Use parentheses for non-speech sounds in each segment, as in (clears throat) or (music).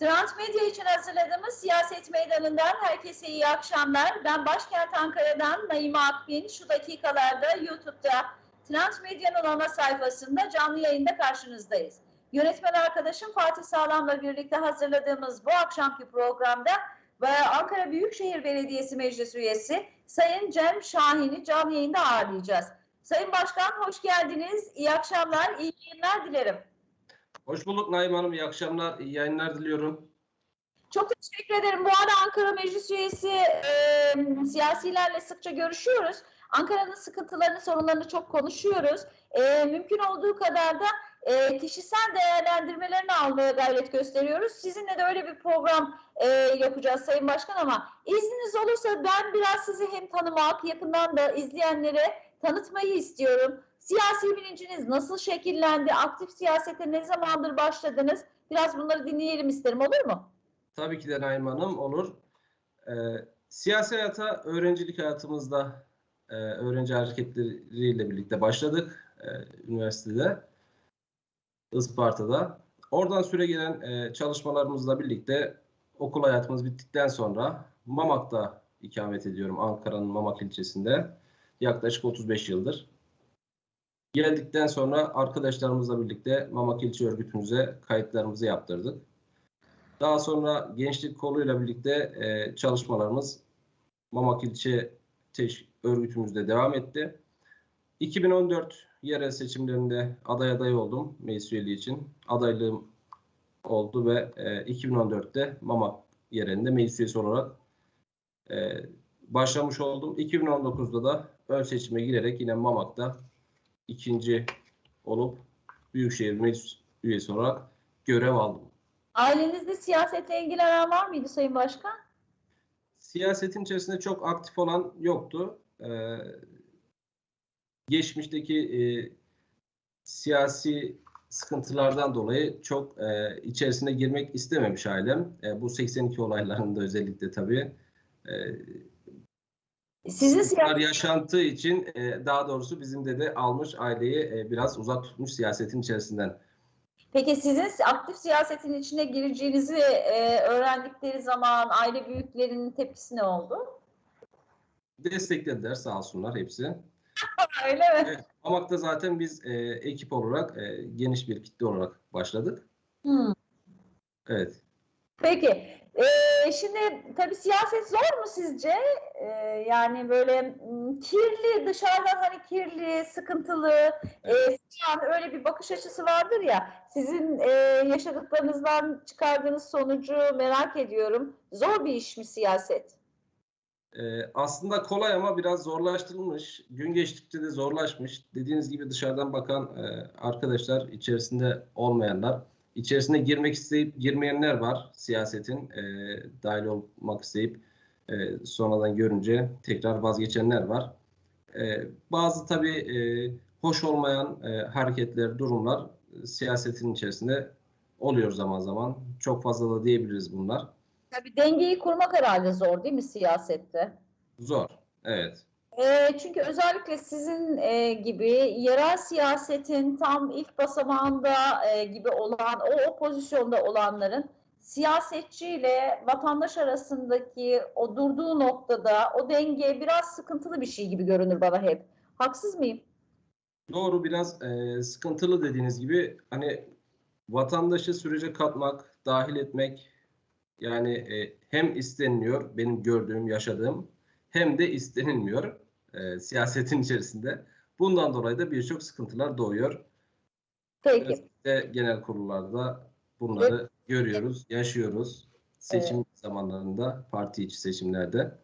Transmedya için hazırladığımız siyaset meydanından herkese iyi akşamlar. Ben başkent Ankara'dan Naime Akbin. Şu dakikalarda YouTube'da Transmedya'nın ana sayfasında canlı yayında karşınızdayız. Yönetmen arkadaşım Fatih Sağlam'la birlikte hazırladığımız bu akşamki programda ve Ankara Büyükşehir Belediyesi Meclis Üyesi Sayın Cem Şahin'i canlı yayında ağırlayacağız. Sayın Başkan hoş geldiniz. İyi akşamlar, iyi yayınlar dilerim. Hoş bulduk Naim Hanım. İyi akşamlar, iyi yayınlar diliyorum. Çok teşekkür ederim. Bu arada Ankara Meclis Üyesi e, siyasilerle sıkça görüşüyoruz. Ankara'nın sıkıntılarını, sorunlarını çok konuşuyoruz. E, mümkün olduğu kadar da e, kişisel değerlendirmelerini almaya gayret gösteriyoruz. Sizinle de öyle bir program e, yapacağız Sayın Başkan ama izniniz olursa ben biraz sizi hem tanımak, yakından da izleyenlere tanıtmayı istiyorum. Siyasi bilinciniz nasıl şekillendi? Aktif siyasete ne zamandır başladınız? Biraz bunları dinleyelim isterim olur mu? Tabii ki de Naim Hanım olur. Ee, siyasi hayata öğrencilik hayatımızda e, öğrenci hareketleriyle birlikte başladık e, üniversitede, Isparta'da. Oradan süre gelen e, çalışmalarımızla birlikte okul hayatımız bittikten sonra Mamak'ta ikamet ediyorum. Ankara'nın Mamak ilçesinde. Yaklaşık 35 yıldır. Geldikten sonra arkadaşlarımızla birlikte Mamak İlçe Örgütümüze kayıtlarımızı yaptırdık. Daha sonra gençlik koluyla birlikte e, çalışmalarımız Mamak İlçe Örgütümüzde devam etti. 2014 yerel seçimlerinde aday aday oldum meclis üyeliği için. Adaylığım oldu ve e, 2014'te Mamak yerinde meclis üyesi olarak e, başlamış oldum. 2019'da da ön seçime girerek yine Mamak'ta ikinci olup Büyükşehir Meclis üyesi olarak görev aldım. Ailenizde siyasetle ilgilenen var mıydı Sayın Başkan? Siyasetin içerisinde çok aktif olan yoktu. Ee, geçmişteki e, siyasi sıkıntılardan dolayı çok e, içerisine girmek istememiş ailem. E, bu 82 olaylarında özellikle tabii. E, Sizin siyaset yaşantığı için e, daha doğrusu bizim de de almış aileyi e, biraz uzak tutmuş siyasetin içerisinden. Peki sizin aktif siyasetin içine gireceğinizi e, öğrendikleri zaman aile büyüklerinin tepkisi ne oldu? Desteklediler sağ olsunlar hepsi. (laughs) Öyle mi? Evet, Mamak'ta zaten biz e, ekip olarak e, geniş bir kitle olarak başladık. Hmm. Evet. Peki. E, şimdi tabii siyaset zor mu sizce? E, yani böyle kirli, dışarıdan hani kirli, sıkıntılı e, falan öyle bir bakış açısı vardır ya. Sizin e, yaşadıklarınızdan çıkardığınız sonucu merak ediyorum. Zor bir iş mi siyaset? E, aslında kolay ama biraz zorlaştırılmış. Gün geçtikçe de zorlaşmış. Dediğiniz gibi dışarıdan bakan e, arkadaşlar içerisinde olmayanlar, içerisine girmek isteyip girmeyenler var siyasetin e, dahil olmak isteyip e, sonradan görünce tekrar vazgeçenler var. E, bazı tabii e, hoş olmayan e, hareketler, durumlar e, siyasetin içerisinde oluyor zaman zaman. Çok fazla da diyebiliriz bunlar. Tabii dengeyi kurmak herhalde zor değil mi siyasette? Zor. Evet. E, çünkü özellikle sizin e, gibi yerel siyasetin tam ilk basamağında e, gibi olan, o, o pozisyonda olanların siyasetçiyle vatandaş arasındaki o durduğu noktada o denge biraz sıkıntılı bir şey gibi görünür bana hep. Haksız mıyım? Doğru biraz e, sıkıntılı dediğiniz gibi hani vatandaşı sürece katmak, dahil etmek yani e, hem isteniliyor benim gördüğüm, yaşadığım hem de istenilmiyor e, siyasetin içerisinde. Bundan dolayı da birçok sıkıntılar doğuyor. Peki. Özellikle genel kurullarda bunları görüyoruz, yaşıyoruz. Seçim zamanlarında, parti içi seçimlerde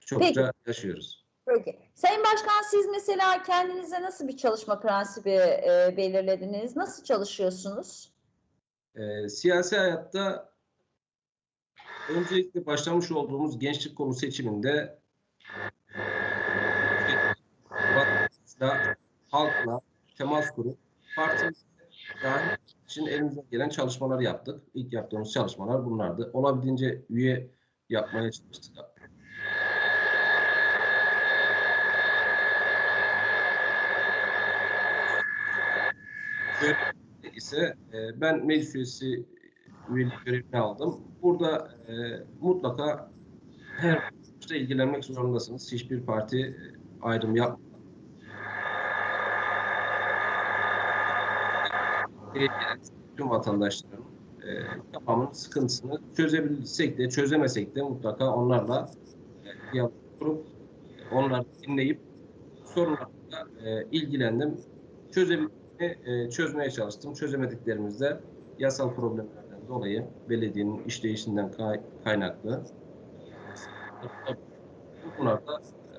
çokça yaşıyoruz. Peki. Sayın Başkan siz mesela kendinize nasıl bir çalışma prensibi e, belirlediniz? Nasıl çalışıyorsunuz? E, siyasi hayatta öncelikle başlamış olduğumuz gençlik kolu seçiminde vatandaşla, halkla temas kurup partimize dahil için elimizden gelen çalışmalar yaptık. İlk yaptığımız çalışmalar bunlardı. Olabildiğince üye yapmaya çalıştık. ise e, ben meclis üyesi üyelik görevini aldım. Burada e, mutlaka her işte ilgilenmek zorundasınız. Hiçbir parti e, ayrım yap. Tüm vatandaşların e, tamamının sıkıntısını çözebilsek de çözemesek de mutlaka onlarla e, kurup e, onları dinleyip sorunlarla e, ilgilendim. Çözebildiğimi e, çözmeye çalıştım. Çözemediklerimizde yasal problemlerden dolayı belediyenin işleyişinden kay- kaynaklı bunlarda e,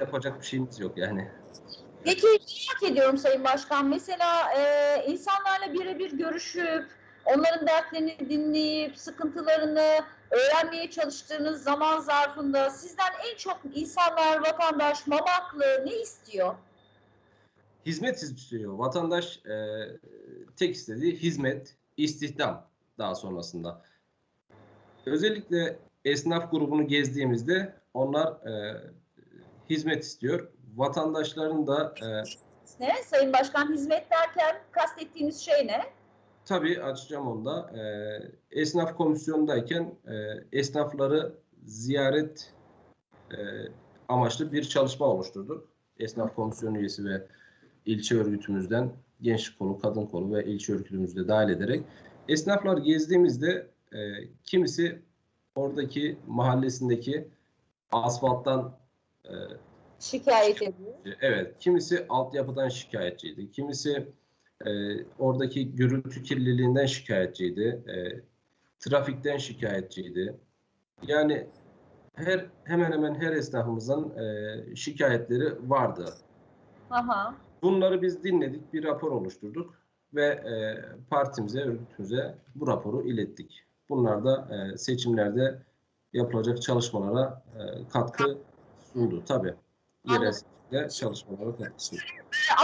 yapacak bir şeyimiz yok yani. Peki merak ediyorum Sayın Başkan. Mesela e, insanlarla birebir görüşüp onların dertlerini dinleyip sıkıntılarını öğrenmeye çalıştığınız zaman zarfında sizden en çok insanlar, vatandaş, Mamaklı ne istiyor? Hizmet istiyor. Vatandaş e, tek istediği hizmet, istihdam daha sonrasında. Özellikle esnaf grubunu gezdiğimizde onlar e, hizmet istiyor. Vatandaşların da e, Ne? Sayın Başkan hizmet derken kastettiğiniz şey ne? tabii açacağım onda. E, esnaf komisyonundayken e, esnafları ziyaret e, amaçlı bir çalışma oluşturduk. Esnaf komisyonu üyesi ve ilçe örgütümüzden gençlik kolu, kadın kolu ve ilçe örgütümüzü de dahil ederek esnaflar gezdiğimizde e, kimisi oradaki mahallesindeki asfalttan e, Şikayet ediyor. Evet, kimisi altyapıdan şikayetçiydi. Kimisi e, oradaki gürültü kirliliğinden şikayetçiydi. E, trafikten şikayetçiydi. Yani her hemen hemen her esnafımızın e, şikayetleri vardı. Aha. Bunları biz dinledik, bir rapor oluşturduk ve e, partimize, örgütümüze bu raporu ilettik. Bunlar da e, seçimlerde yapılacak çalışmalara e, katkı sundu tabii. Yerel seçimde çalışmalara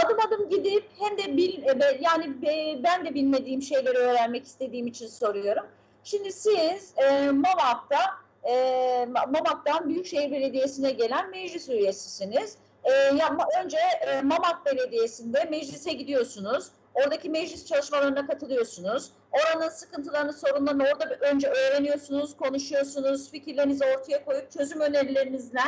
adım adım gidip hem de bil, e, yani be- ben de bilmediğim şeyleri öğrenmek istediğim için soruyorum. Şimdi siz e, Mamak'ta e, Ma- Mamak'tan Büyükşehir Belediyesi'ne gelen meclis üyesisiniz. E, ya, önce e, Mamak Belediyesi'nde meclise gidiyorsunuz. Oradaki meclis çalışmalarına katılıyorsunuz. Oranın sıkıntılarını, sorunlarını orada önce öğreniyorsunuz, konuşuyorsunuz, fikirlerinizi ortaya koyup çözüm önerilerinizle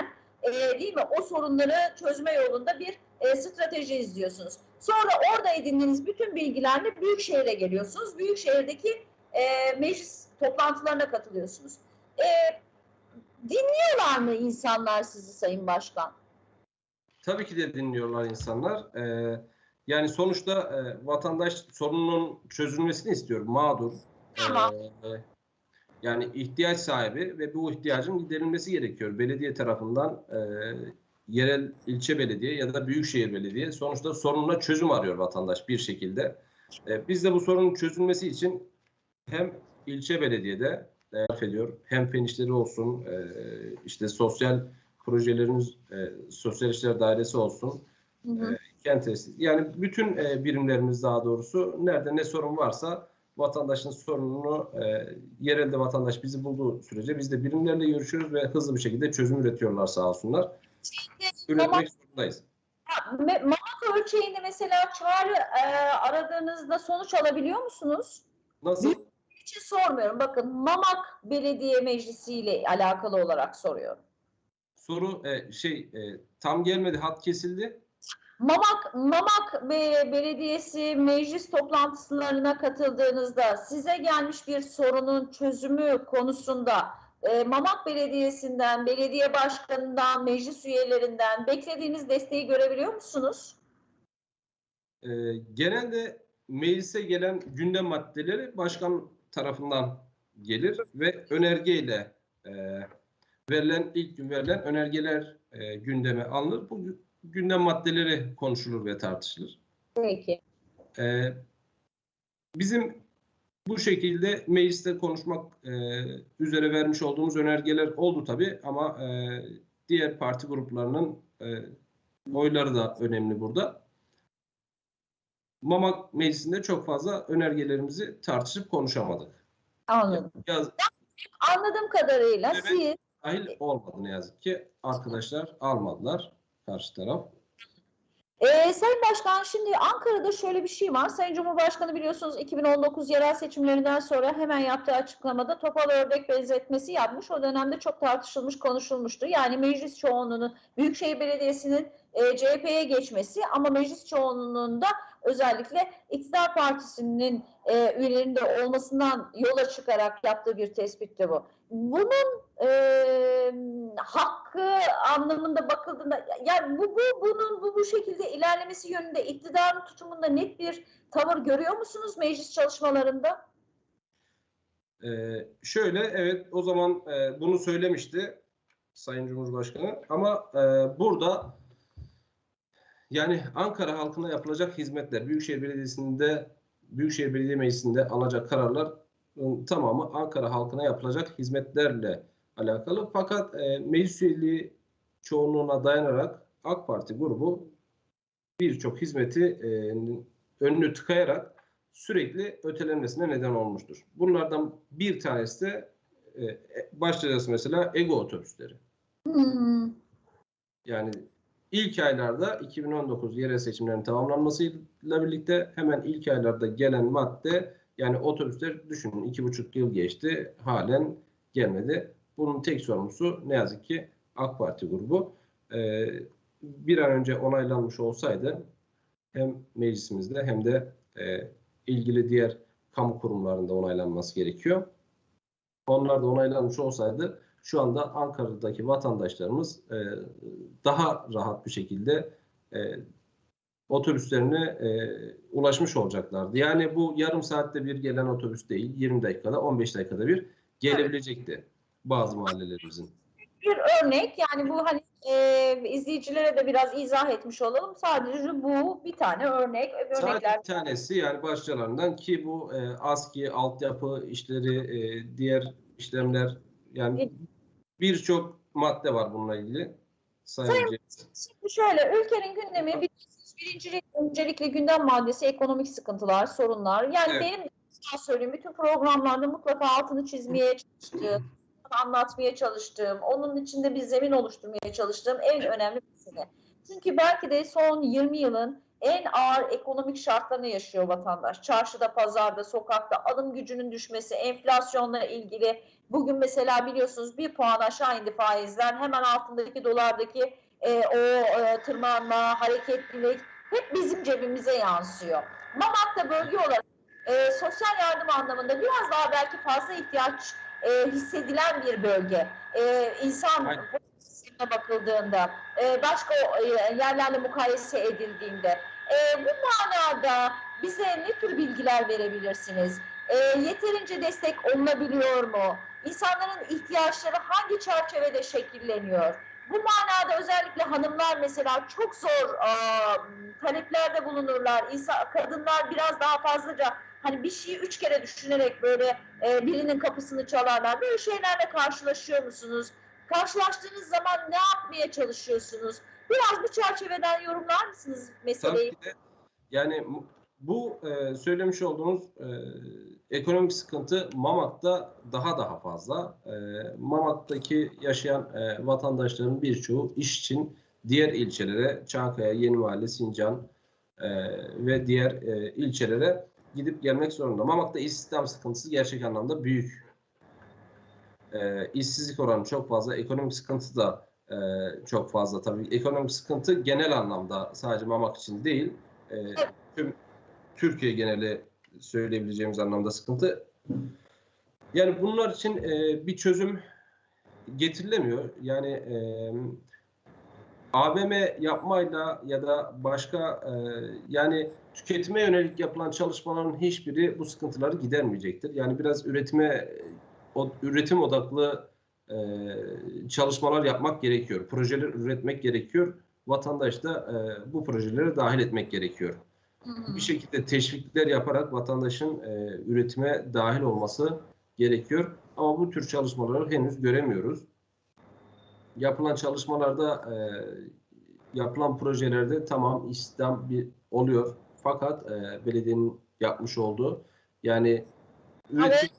e, değil mi o sorunları çözme yolunda bir e, strateji izliyorsunuz. Sonra orada edindiğiniz bütün bilgilerle Büyükşehir'e geliyorsunuz. Büyükşehir'deki e, meclis toplantılarına katılıyorsunuz. E, dinliyorlar mı insanlar sizi Sayın Başkan? Tabii ki de dinliyorlar insanlar. Ee, yani sonuçta e, vatandaş sorunun çözülmesini istiyor. Mağdur. Tamam. Ee, yani ihtiyaç sahibi ve bu ihtiyacın giderilmesi gerekiyor. Belediye tarafından e, yerel ilçe belediye ya da büyükşehir belediye sonuçta sorununa çözüm arıyor vatandaş bir şekilde. E, biz de bu sorunun çözülmesi için hem ilçe belediyede tarif ediyor hem fen işleri olsun e, işte sosyal projelerimiz e, sosyal işler dairesi olsun Hı hı. kent tesisi. Yani bütün e, birimlerimiz daha doğrusu nerede ne sorun varsa vatandaşın sorununu e, yerelde vatandaş bizi bulduğu sürece biz de birimlerle görüşüyoruz ve hızlı bir şekilde çözüm üretiyorlar sağ olsunlar. Üretmek zorundayız. Mamak ölçeğinde mesela çağrı e, aradığınızda sonuç alabiliyor musunuz? Nasıl? için sormuyorum. Bakın Mamak Belediye Meclisi ile alakalı olarak soruyorum. Soru e, şey e, tam gelmedi hat kesildi. Mamak Mamak Be- Belediyesi meclis toplantılarına katıldığınızda size gelmiş bir sorunun çözümü konusunda e, Mamak Belediyesi'nden, belediye başkanından, meclis üyelerinden beklediğiniz desteği görebiliyor musunuz? E, genelde meclise gelen gündem maddeleri başkan tarafından gelir ve önergeyle e, verilen ilk gün verilen önergeler e, gündeme alınır. Bu gündem maddeleri konuşulur ve tartışılır. Peki. E, bizim bu şekilde mecliste konuşmak e, üzere vermiş olduğumuz önergeler oldu tabii ama e, diğer parti gruplarının e, oyları da önemli burada. Mamak Meclisi'nde çok fazla önergelerimizi tartışıp konuşamadık. Anladım. Yaz Anladığım kadarıyla Evet. siz dahil olmadı ne yazık ki. Arkadaşlar almadılar karşı taraf. Ee, Sayın Başkan şimdi Ankara'da şöyle bir şey var. Sayın Cumhurbaşkanı biliyorsunuz 2019 yerel seçimlerinden sonra hemen yaptığı açıklamada topal ördek benzetmesi yapmış. O dönemde çok tartışılmış, konuşulmuştu. Yani meclis çoğunluğunun Büyükşehir Belediyesi'nin e, CHP'ye geçmesi ama meclis çoğunluğunun da özellikle iktidar partisinin e, üyelerinde olmasından yola çıkarak yaptığı bir tespitti bu. Bunun e, hakkı anlamında bakıldığında yani bu, bu bunun bu, bu şekilde ilerlemesi yönünde iktidarın tutumunda net bir tavır görüyor musunuz meclis çalışmalarında? Ee, şöyle evet o zaman e, bunu söylemişti Sayın Cumhurbaşkanı ama e, burada yani Ankara halkına yapılacak hizmetler Büyükşehir Belediyesi'nde Büyükşehir Belediye Meclisi'nde alacak kararlar tamamı Ankara halkına yapılacak hizmetlerle alakalı. Fakat e, meclis üyeliği çoğunluğuna dayanarak AK Parti grubu birçok hizmeti e, önünü tıkayarak sürekli ötelenmesine neden olmuştur. Bunlardan bir tanesi de e, başlayacağız mesela ego otobüsleri. Hmm. Yani ilk aylarda 2019 yerel seçimlerin tamamlanmasıyla birlikte hemen ilk aylarda gelen madde yani otobüsler düşünün iki buçuk yıl geçti halen gelmedi. Bunun tek sorumlusu ne yazık ki AK Parti grubu. Ee, bir an önce onaylanmış olsaydı hem meclisimizde hem de e, ilgili diğer kamu kurumlarında onaylanması gerekiyor. Onlar da onaylanmış olsaydı şu anda Ankara'daki vatandaşlarımız e, daha rahat bir şekilde e, otobüslerine e, ulaşmış olacaklardı. Yani bu yarım saatte bir gelen otobüs değil, 20 dakikada, 15 dakikada bir gelebilecekti bazı mahallelerimizin. Bir örnek yani bu hani e, izleyicilere de biraz izah etmiş olalım. Sadece bu bir tane örnek. Sadece Örnekler bir tanesi yani başkalarından ki bu e, ASKİ, altyapı işleri, e, diğer işlemler yani birçok madde var bununla ilgili. Sayın- Şimdi şöyle ülkenin gündemi biliyorsunuz birinci öncelikle gündem maddesi ekonomik sıkıntılar, sorunlar. Yani Evet. benim sana söyleyeyim bütün programlarda mutlaka altını çizmeye çalıştığım, anlatmaya çalıştığım, onun içinde bir zemin oluşturmaya çalıştığım en önemli mesele. Çünkü belki de son 20 yılın en ağır ekonomik şartlarını yaşıyor vatandaş. Çarşıda, pazarda, sokakta alım gücünün düşmesi, enflasyonla ilgili. Bugün mesela biliyorsunuz bir puan aşağı indi faizler. Hemen altındaki dolardaki e, o e, tırmanma, hareketlilik hep bizim cebimize yansıyor. Mamak'ta bölge olarak e, sosyal yardım anlamında biraz daha belki fazla ihtiyaç e, hissedilen bir bölge. E, insan pozisyonuna bakıldığında, e, başka e, yerlerle mukayese edildiğinde. E, bu manada bize ne tür bilgiler verebilirsiniz? E, yeterince destek olunabiliyor mu? İnsanların ihtiyaçları hangi çerçevede şekilleniyor? Bu manada özellikle hanımlar mesela çok zor aa, taleplerde bulunurlar. İnsan, kadınlar biraz daha fazlaca hani bir şeyi üç kere düşünerek böyle e, birinin kapısını çalarlar. Böyle şeylerle karşılaşıyor musunuz? Karşılaştığınız zaman ne yapmaya çalışıyorsunuz? Biraz bu çerçeveden yorumlar mısınız meseleyi? Tabii ki de yani bu e, söylemiş olduğunuz e, ekonomik sıkıntı Mamak'ta daha daha fazla. E, Mamak'taki yaşayan e, vatandaşların birçoğu iş için diğer ilçelere, Çankaya, Yenimahalle, Sincan e, ve diğer e, ilçelere gidip gelmek zorunda. Mamak'ta istihdam sıkıntısı gerçek anlamda büyük. E, işsizlik oranı çok fazla, ekonomik sıkıntı da e, çok fazla tabii. Ekonomik sıkıntı genel anlamda sadece Mamak için değil, e, tüm Türkiye geneli söyleyebileceğimiz anlamda sıkıntı. Yani bunlar için e, bir çözüm getirilemiyor. Yani e, AVM yapmayla ya da başka e, yani tüketime yönelik yapılan çalışmaların hiçbiri bu sıkıntıları gidermeyecektir. Yani biraz üretime o, üretim odaklı e, çalışmalar yapmak gerekiyor. Projeler üretmek gerekiyor. Vatandaş da e, bu projelere dahil etmek gerekiyor. Hı hı. Bir şekilde teşvikler yaparak vatandaşın e, üretime dahil olması gerekiyor. Ama bu tür çalışmaları henüz göremiyoruz. Yapılan çalışmalarda, e, yapılan projelerde tamam istihdam bir oluyor. Fakat e, belediyenin yapmış olduğu yani üretim,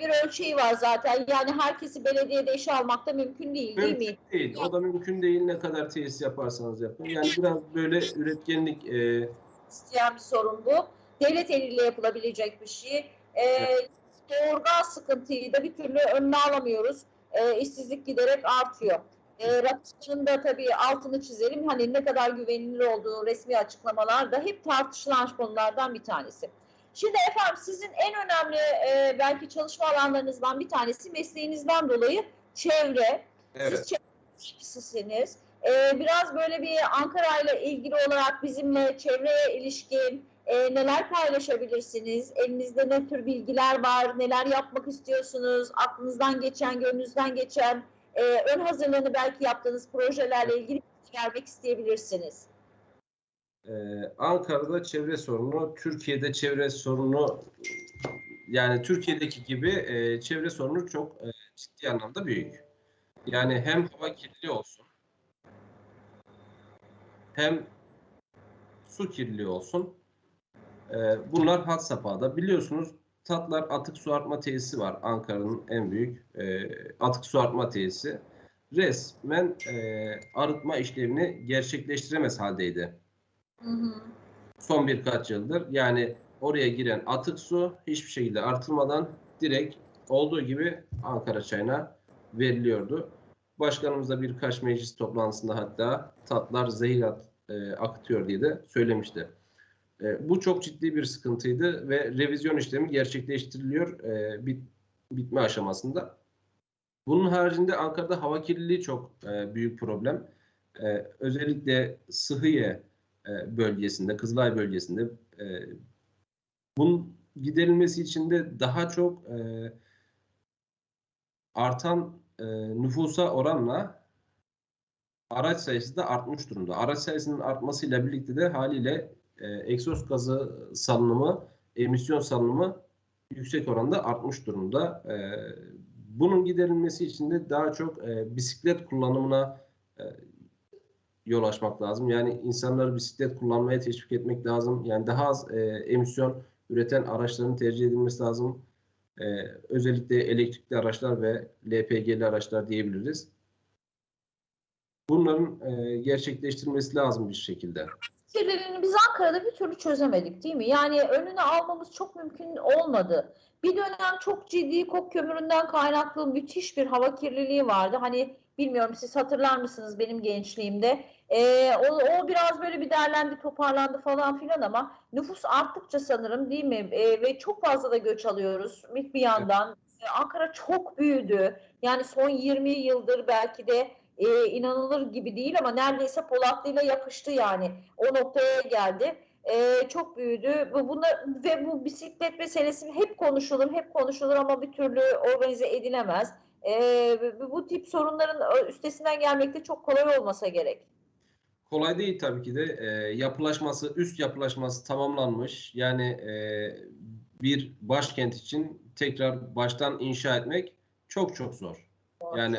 bir ölçeği var zaten. Yani herkesi belediyede işe almak da mümkün değil değil mi? Mümkün değil. O da mümkün değil. Ne kadar tesis yaparsanız yapın. Yani biraz böyle üretkenlik e, isteyen bir sorun bu. Devlet eliyle yapılabilecek bir şey. Ee, doğurgan sıkıntıyı da bir türlü önüne alamıyoruz. Ee, işsizlik giderek artıyor. Ee, raporun da tabii altını çizelim. Hani ne kadar güvenilir olduğu resmi açıklamalar da hep tartışılan konulardan bir tanesi. Şimdi efendim sizin en önemli e, belki çalışma alanlarınızdan bir tanesi mesleğinizden dolayı çevre. Siz çevresiniz. Ee, biraz böyle bir Ankara ile ilgili olarak bizimle çevreye ilişkin e, neler paylaşabilirsiniz? Elinizde ne tür bilgiler var? Neler yapmak istiyorsunuz? Aklınızdan geçen, gönlünüzden geçen e, ön hazırlığını belki yaptığınız projelerle ilgili vermek isteyebilirsiniz. Ee, Ankara'da çevre sorunu, Türkiye'de çevre sorunu yani Türkiye'deki gibi e, çevre sorunu çok e, ciddi anlamda büyük. Yani hem hava kirliliği olsun, hem su kirliliği olsun. E, bunlar had safhada. Biliyorsunuz Tatlar Atık Su Arıtma Tesisi var. Ankara'nın en büyük e, atık su arıtma tesisi. Resmen e, arıtma işlemini gerçekleştiremez haldeydi Hı hı. son birkaç yıldır. Yani oraya giren atık su hiçbir şekilde artırmadan direkt olduğu gibi Ankara çayına veriliyordu. Başkanımız da birkaç meclis toplantısında hatta tatlar zehir at, e, akıtıyor diye de söylemişti. E, bu çok ciddi bir sıkıntıydı ve revizyon işlemi gerçekleştiriliyor e, bit, bitme aşamasında. Bunun haricinde Ankara'da hava kirliliği çok e, büyük problem. E, özellikle Sıhhiye e, bölgesinde, Kızılay bölgesinde e, bunun giderilmesi için de daha çok e, artan e, nüfusa oranla araç sayısı da artmış durumda. Araç sayısının artmasıyla birlikte de haliyle e, egzoz gazı salınımı, emisyon salınımı yüksek oranda artmış durumda. E, bunun giderilmesi için de daha çok e, bisiklet kullanımına e, yol açmak lazım. Yani insanları bisiklet kullanmaya teşvik etmek lazım. Yani daha az e, emisyon üreten araçların tercih edilmesi lazım. E, özellikle elektrikli araçlar ve LPG'li araçlar diyebiliriz. Bunların e, gerçekleştirilmesi lazım bir şekilde. Kirliliğini biz Ankara'da bir türlü çözemedik değil mi? Yani önünü almamız çok mümkün olmadı. Bir dönem çok ciddi kok kömüründen kaynaklı müthiş bir hava kirliliği vardı. Hani bilmiyorum siz hatırlar mısınız benim gençliğimde? Ee, o, o biraz böyle bir derlendi, toparlandı falan filan ama nüfus arttıkça sanırım değil mi? Ee, ve çok fazla da göç alıyoruz bir, bir yandan. Ee, Ankara çok büyüdü. Yani son 20 yıldır belki de e, inanılır gibi değil ama neredeyse Polatlı'yla yapıştı yani. O noktaya geldi. E, çok büyüdü. Bu, bunlar, ve bu bisiklet meselesi hep konuşulur, hep konuşulur ama bir türlü organize edilemez. E, bu tip sorunların üstesinden gelmekte çok kolay olmasa gerek. Kolay değil tabii ki de. E, yapılaşması, üst yapılaşması tamamlanmış. Yani e, bir başkent için tekrar baştan inşa etmek çok çok zor. Yani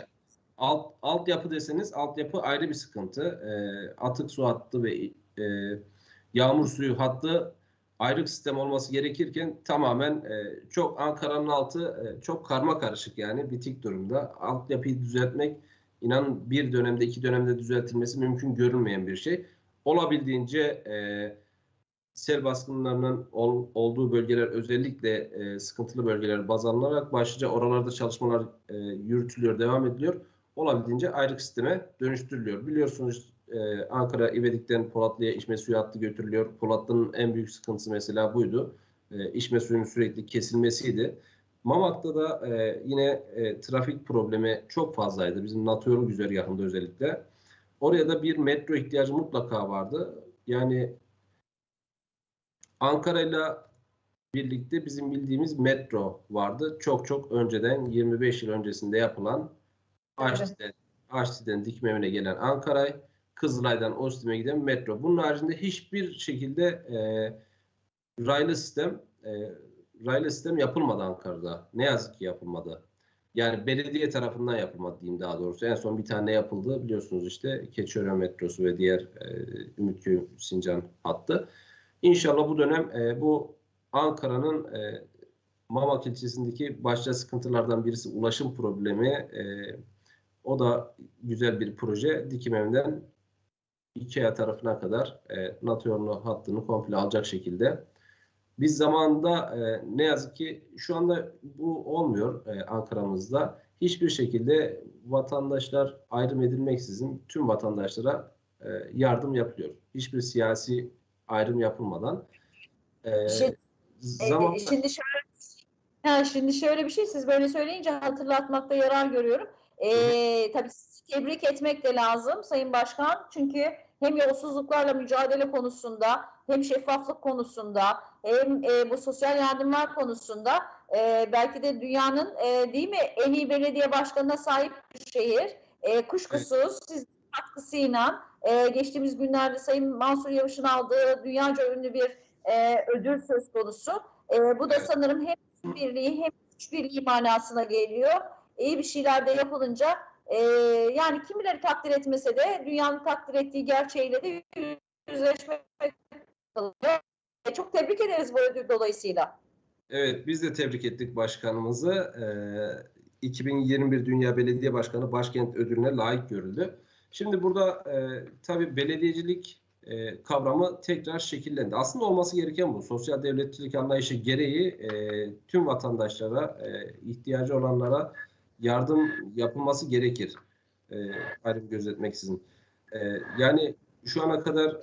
alt altyapı deseniz altyapı ayrı bir sıkıntı. E, atık su hattı ve e, yağmur suyu hattı ayrı sistem olması gerekirken tamamen e, çok Ankara'nın altı e, çok karma karışık yani bitik durumda. Altyapıyı düzeltmek inan bir dönemde iki dönemde düzeltilmesi mümkün görünmeyen bir şey. Olabildiğince e, sel baskınlarının ol, olduğu bölgeler özellikle e, sıkıntılı bölgeler baz alınarak başlıca oralarda çalışmalar e, yürütülüyor, devam ediliyor. Olabildiğince ayrık sisteme dönüştürülüyor. Biliyorsunuz e, Ankara İvedik'ten Polatlı'ya içme suyu hattı götürülüyor. Polatlı'nın en büyük sıkıntısı mesela buydu. E, içme suyunun sürekli kesilmesiydi. Mamak'ta da e, yine e, trafik problemi çok fazlaydı. Bizim yolu güzergahında özellikle. Oraya da bir metro ihtiyacı mutlaka vardı. Yani Ankara'yla birlikte bizim bildiğimiz metro vardı. Çok çok önceden 25 yıl öncesinde yapılan Aşti'den, Aşti'den Dikmevine gelen Ankara, Kızılay'dan Ostim'e giden metro. Bunun haricinde hiçbir şekilde e, raylı sistem e, raylı sistem yapılmadı Ankara'da. Ne yazık ki yapılmadı. Yani belediye tarafından yapılmadı diyeyim daha doğrusu. En son bir tane yapıldı biliyorsunuz işte Keçiören metrosu ve diğer e, Ümitköy Sincan hattı. İnşallah bu dönem e, bu Ankara'nın e, Mamak ilçesindeki başlıca sıkıntılardan birisi ulaşım problemi. E, o da güzel bir proje. Dikim evinden IKEA tarafına kadar e, yolu hattını komple alacak şekilde. Biz zamanında e, ne yazık ki şu anda bu olmuyor e, Ankara'mızda. Hiçbir şekilde vatandaşlar ayrım edilmeksizin tüm vatandaşlara e, yardım yapılıyor. Hiçbir siyasi ayrım yapılmadan. E, Şimdi- zaman E, şimdi şöyle ha, şimdi şöyle bir şey siz böyle söyleyince hatırlatmakta yarar görüyorum. E, tabii sizi tebrik etmek de lazım Sayın Başkan. Çünkü hem yolsuzluklarla mücadele konusunda hem şeffaflık konusunda hem e, bu sosyal yardımlar konusunda e, belki de dünyanın e, değil mi en iyi belediye başkanına sahip bir şehir. E, kuşkusuz sizin katkısıyla e, geçtiğimiz günlerde Sayın Mansur Yavaş'ın aldığı dünyaca ünlü bir e, ödül söz konusu. E, bu da sanırım hem birliği hem güç birliği manasına geliyor. İyi bir şeyler de yapılınca e, yani kimileri takdir etmese de dünyanın takdir ettiği gerçeğiyle de yüzleşmek. E, çok tebrik ederiz bu ödül dolayısıyla. Evet, biz de tebrik ettik başkanımızı. Ee, 2021 Dünya Belediye Başkanı Başkent Ödülüne layık görüldü. Şimdi burada e, tabii belediyecilik e, kavramı tekrar şekillendi. Aslında olması gereken bu. Sosyal devletçilik anlayışı gereği e, tüm vatandaşlara, e, ihtiyacı olanlara yardım yapılması gerekir. E, ayrım gözetmeksizin. E, yani şu ana kadar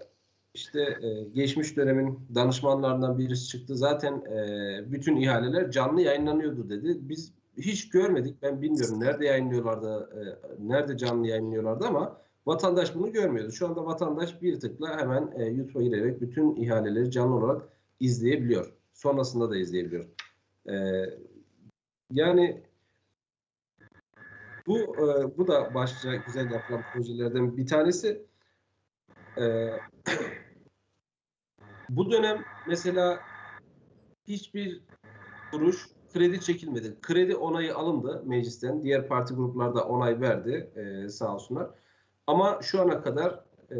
işte e, geçmiş dönemin danışmanlarından birisi çıktı. Zaten e, bütün ihaleler canlı yayınlanıyordu dedi. Biz hiç görmedik. Ben bilmiyorum nerede yayınlıyorlardı, e, nerede canlı yayınlıyorlardı ama vatandaş bunu görmüyordu. Şu anda vatandaş bir tıkla hemen e, YouTube'a girerek bütün ihaleleri canlı olarak izleyebiliyor. Sonrasında da izleyebiliyor. E, yani bu e, bu da başlıca güzel yapılan projelerden bir tanesi. E, (clears throat) bu dönem mesela hiçbir kuruş kredi çekilmedi. Kredi onayı alındı meclisten. Diğer parti grupları da onay verdi e, sağ olsunlar. Ama şu ana kadar e,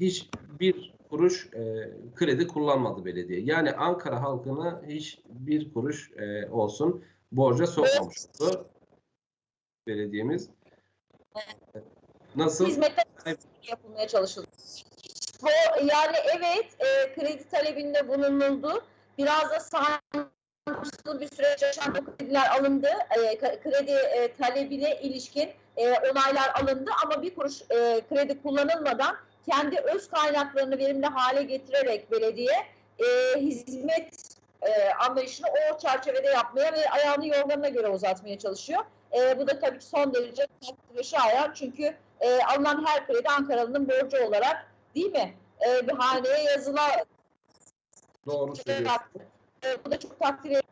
hiçbir kuruş e, kredi kullanmadı belediye. Yani Ankara halkına hiç bir kuruş e, olsun borca sokmamıştı belediyemiz. Nasıl? Hizmetler yapılmaya çalışıldı. Bu, yani evet e, kredi talebinde bulunuldu. Biraz da sancılı bir süreç yaşandı. Krediler alındı. E, kredi e, talebine ilişkin e, onaylar alındı ama bir kuruş e, kredi kullanılmadan kendi öz kaynaklarını verimli hale getirerek belediye e, hizmet e, anlayışını o çerçevede yapmaya ve ayağını yorganına göre uzatmaya çalışıyor. E, bu da tabii ki son derece takdir ve şayan çünkü e, alınan her kredi Ankaralı'nın borcu olarak değil mi? E, bir haneye yazıla Doğru söylüyorsun. e, bu da çok takdir ediyorum.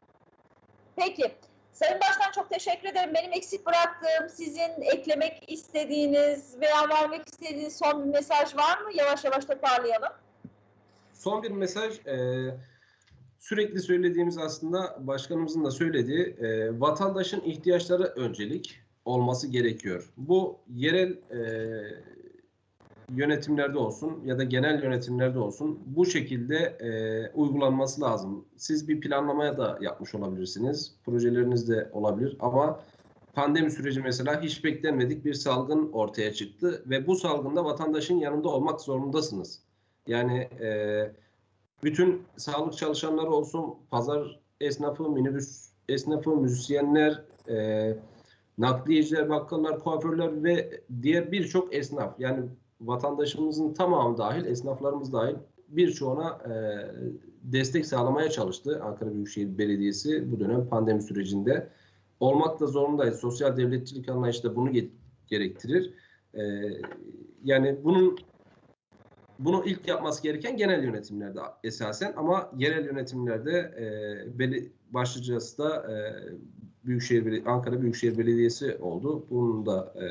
Peki. Sayın Başkan çok teşekkür ederim. Benim eksik bıraktığım, sizin eklemek istediğiniz veya vermek istediğiniz son bir mesaj var mı? Yavaş yavaş toparlayalım. Son bir mesaj. e, sürekli söylediğimiz aslında başkanımızın da söylediği e, vatandaşın ihtiyaçları öncelik olması gerekiyor. Bu yerel e, yönetimlerde olsun ya da genel yönetimlerde olsun bu şekilde e, uygulanması lazım. Siz bir planlamaya da yapmış olabilirsiniz. Projeleriniz de olabilir ama pandemi süreci mesela hiç beklenmedik bir salgın ortaya çıktı ve bu salgında vatandaşın yanında olmak zorundasınız. Yani e, bütün sağlık çalışanları olsun, pazar esnafı, minibüs esnafı, müzisyenler, e, nakliyeciler, bakkallar, kuaförler ve diğer birçok esnaf yani vatandaşımızın tamamı dahil, esnaflarımız dahil birçoğuna e, destek sağlamaya çalıştı Ankara Büyükşehir Belediyesi bu dönem pandemi sürecinde. Olmak da zorundayız. Sosyal devletçilik anlayışı da bunu ge- gerektirir. E, yani bunun bunu ilk yapması gereken genel yönetimlerde esasen ama yerel yönetimlerde e, beli, başlıcası da e, Büyükşehir Beli- Ankara Büyükşehir Belediyesi oldu. Bunu da e,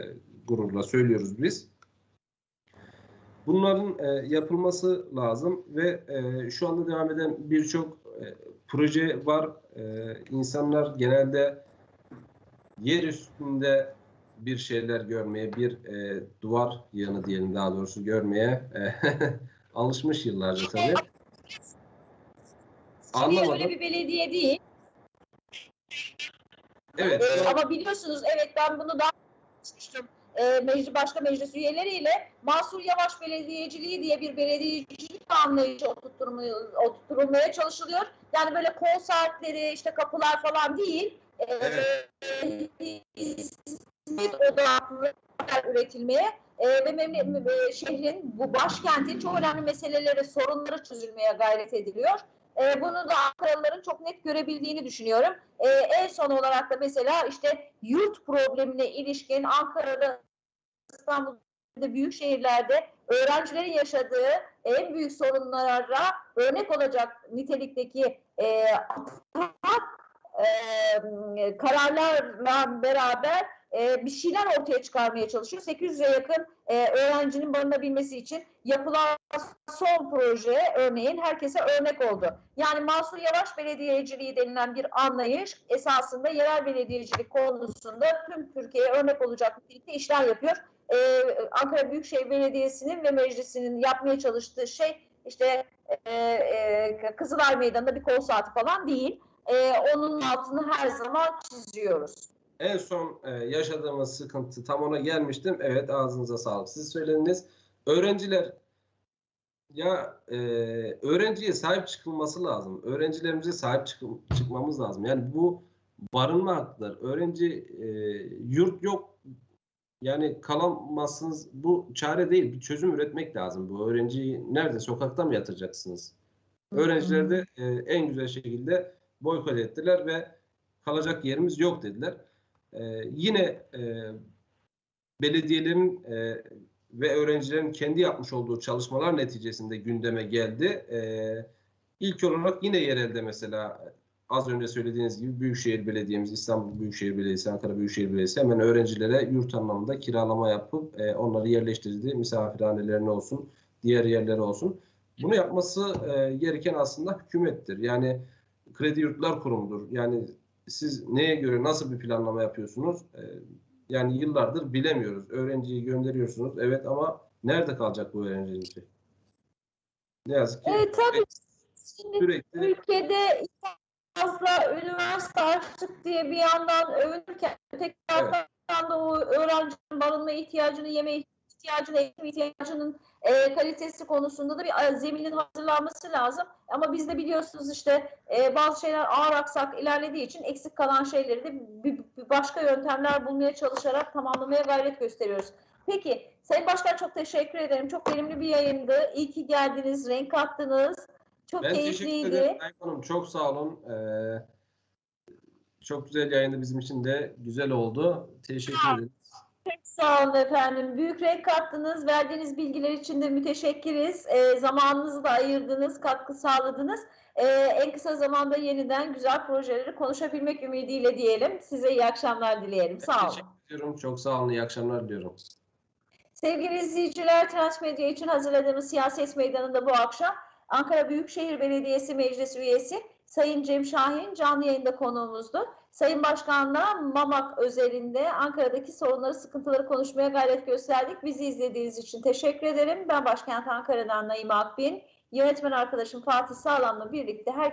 gururla söylüyoruz biz. Bunların e, yapılması lazım ve e, şu anda devam eden birçok e, proje var. E, insanlar genelde yer üstünde bir şeyler görmeye, bir e, duvar yığını diyelim daha doğrusu görmeye e, (laughs) alışmış yıllarca tabii. Anlamadım. Öyle bir belediye değil. Evet. Ee, ama biliyorsunuz evet ben bunu daha konuşmuştum. Ee, meclis, başka meclis üyeleriyle Mansur Yavaş Belediyeciliği diye bir belediyecilik anlayışı oturtulmaya çalışılıyor. Yani böyle kol saatleri, işte kapılar falan değil. Ee, Evet. Hizmet odaklı üretilmeye e, ve memle- e, şehrin, bu başkentin çok önemli meseleleri, sorunları çözülmeye gayret ediliyor. E, bunu da Ankaralıların çok net görebildiğini düşünüyorum. E, en son olarak da mesela işte yurt problemine ilişkin Ankara'da, İstanbul'da büyük şehirlerde öğrencilerin yaşadığı en büyük sorunlara örnek olacak nitelikteki e, e, kararlarla beraber e, bir şeyler ortaya çıkarmaya çalışıyor. 800'e yakın e, öğrencinin barınabilmesi için yapılan son proje örneğin herkese örnek oldu. Yani Mansur Yavaş belediyeciliği denilen bir anlayış esasında yerel belediyecilik konusunda tüm Türkiye'ye örnek olacak nitelikte işler yapıyor. E, Ankara Büyükşehir Belediyesi'nin ve meclisinin yapmaya çalıştığı şey işte e, e, Kızılay Meydanı'nda bir kol saati falan değil. E, onun altını her zaman çiziyoruz. En son e, yaşadığımız sıkıntı tam ona gelmiştim. Evet ağzınıza sağlık. Siz söylediniz. Öğrenciler ya e, öğrenciye sahip çıkılması lazım. Öğrencilerimize sahip çık- çıkmamız lazım. Yani bu barınma hakları. Öğrenci e, yurt yok. Yani kalamazsınız. Bu çare değil. Bir çözüm üretmek lazım. Bu öğrenciyi nerede? Sokakta mı yatıracaksınız? Öğrenciler de e, en güzel şekilde boykot ettiler ve kalacak yerimiz yok dediler. E, yine e, belediyelerin e, ve öğrencilerin kendi yapmış olduğu çalışmalar neticesinde gündeme geldi. E, ilk olarak yine yerelde mesela az önce söylediğiniz gibi Büyükşehir Belediye'miz, İstanbul Büyükşehir Belediyesi, Ankara Büyükşehir Belediyesi hemen öğrencilere yurt anlamında kiralama yapıp e, onları yerleştirdi. Misafirhanelerine olsun, diğer yerlere olsun. Bunu yapması e, gereken aslında hükümettir. Yani Kredi Yurtlar Kurumu'dur. Yani siz neye göre nasıl bir planlama yapıyorsunuz? E, yani yıllardır bilemiyoruz. Öğrenciyi gönderiyorsunuz. Evet ama nerede kalacak bu öğrencilik? Ne yazık ki Evet tabii. Şimdi sürekli ülkede fazla üniversite açtık diye bir yandan övünürken öteki yandan da o öğrencinin barınma ihtiyacını, yeme ihtiyacını, eğitim ihtiyacının e, kalitesi konusunda da bir e, zeminin hazırlanması lazım. Ama biz de biliyorsunuz işte e, bazı şeyler ağır aksak ilerlediği için eksik kalan şeyleri de bir, bir başka yöntemler bulmaya çalışarak tamamlamaya gayret gösteriyoruz. Peki Sayın Başkan çok teşekkür ederim. Çok verimli bir yayındı. İyi ki geldiniz, renk kattınız. Çok Ben teşekkür keyifliydi. ederim Sayın Hanım. Çok sağ olun. Ee, çok güzel yayındı bizim için de. Güzel oldu. Teşekkür ederim. Çok sağ olun efendim. Büyük renk kattınız. Verdiğiniz bilgiler için de müteşekkiriz. Ee, zamanınızı da ayırdınız, katkı sağladınız. Ee, en kısa zamanda yeniden güzel projeleri konuşabilmek ümidiyle diyelim. Size iyi akşamlar dileyelim. Sağ olun. Teşekkür ediyorum. Çok sağ olun. İyi akşamlar diliyorum. Sevgili izleyiciler, Transmedya için hazırladığımız siyaset meydanında bu akşam Ankara Büyükşehir Belediyesi Meclis Üyesi Sayın Cem Şahin canlı yayında konuğumuzdu. Sayın Başkan'la Mamak özelinde Ankara'daki sorunları, sıkıntıları konuşmaya gayret gösterdik. Bizi izlediğiniz için teşekkür ederim. Ben Başkent Ankara'dan Naim Akbin, yönetmen arkadaşım Fatih Sağlam'la birlikte herkese